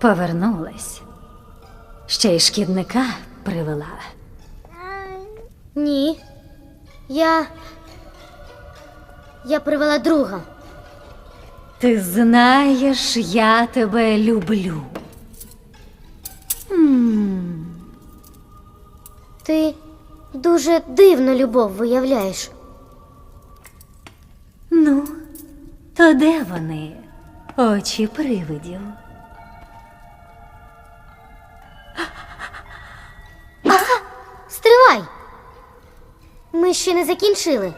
Повернулась. Ще й шкідника привела. Ні. Я. Я привела друга. Ти знаєш, я тебе люблю. М, Ти дуже дивну любов виявляєш. Ну, то де вони? Очі привидів. Стривай! Ми ще не закінчили.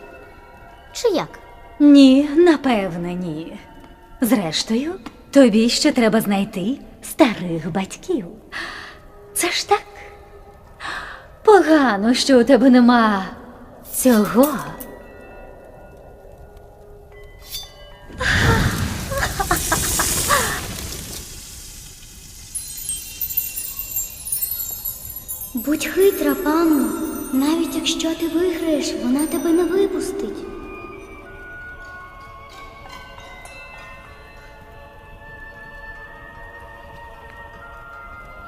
Чи як? Ні, напевне, ні. Зрештою, тобі ще треба знайти старих батьків. Це ж так. Погано, що у тебе нема цього. Будь хитра, панно. Навіть якщо ти виграєш, вона тебе не випустить.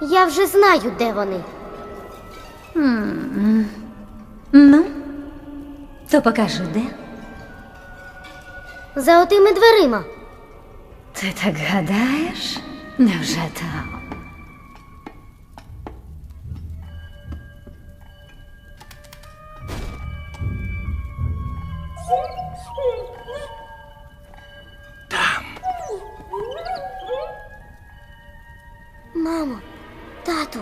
Я вже знаю, де вони. Ну, то покажи де. За отими дверима. Ти так гадаєш? Невже там? Мамо, тату.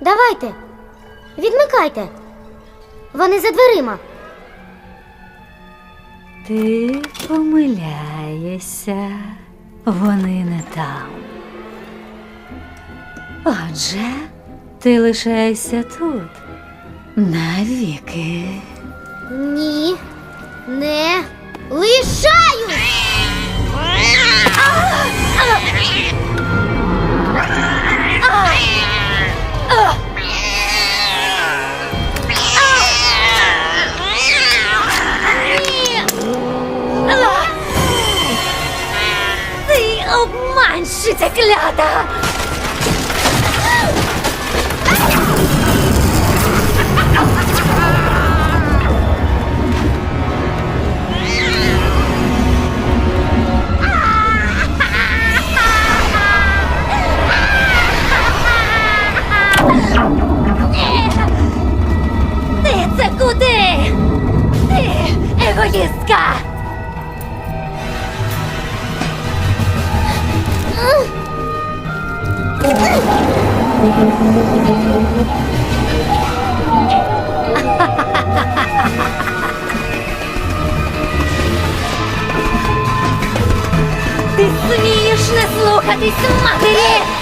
Давайте. Відмикайте. Вони за дверима. Ти помиляєшся, вони не там. Отже, ти лишаєшся тут навіки. Ні. Не лишаю. Ти обманщиця клята! Егоїстка! Ти смієш не слухатись матері!